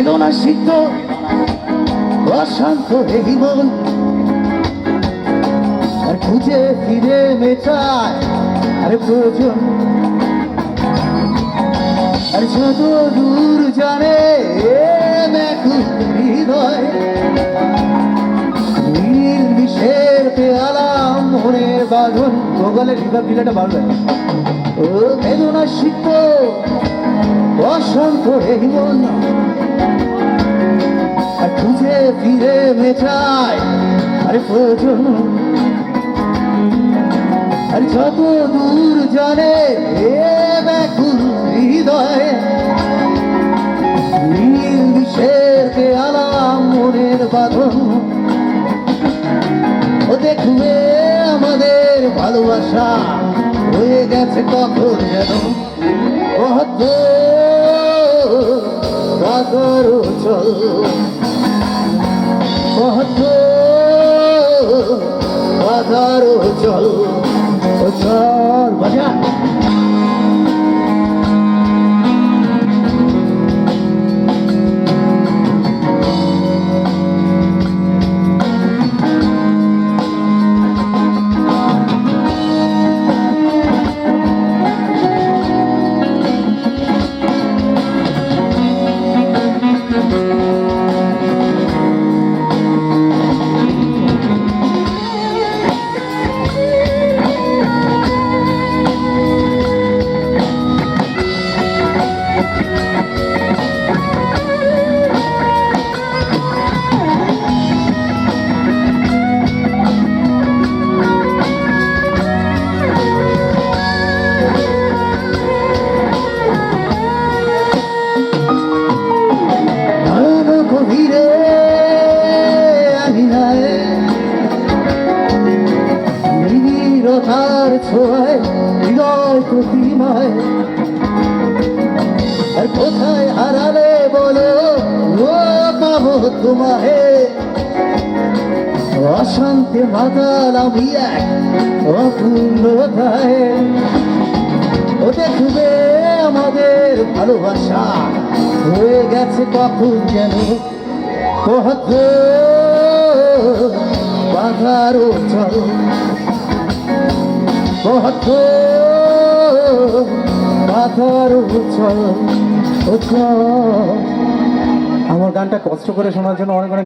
বেদনা সিদ্ধ, অশান্ত এই মন। আর খুঁজে ফিরে মেটায়, আর প্রয়োজন। আর যত দূর জানে হৃদয়। নীল বিষের পেয়ালাম মনের বাঁধন। ভোগলের হৃদয় দিলেটা বাড়বে। ও বেদনা সিদ্ধ, অশান্ত এই মন। আর খুঁজে ফিরে মেটায় আরে প্রয়োজন। আর যত দূর জানে ব্যাকুল হৃদয়। নীল বিষের বাঁধন। ও দেখবে আমাদের ভালোবাসা হয়ে গেছে কখন যেন। কত রাগর চল 哦 ছোঁয়ায় হৃদয় প্রতিমায়। আর কোথায় হারালে বলো ও পাবো তোমায়। অশান্তি মাতাল আমি এক, অপূর্ণতায়। ও দেখবে আমাদের ভালোবাসা হয়ে গেছে কখন যেন। কত বাধার চল আমার গানটা কষ্ট করে শোনার জন্য অনেক অনেক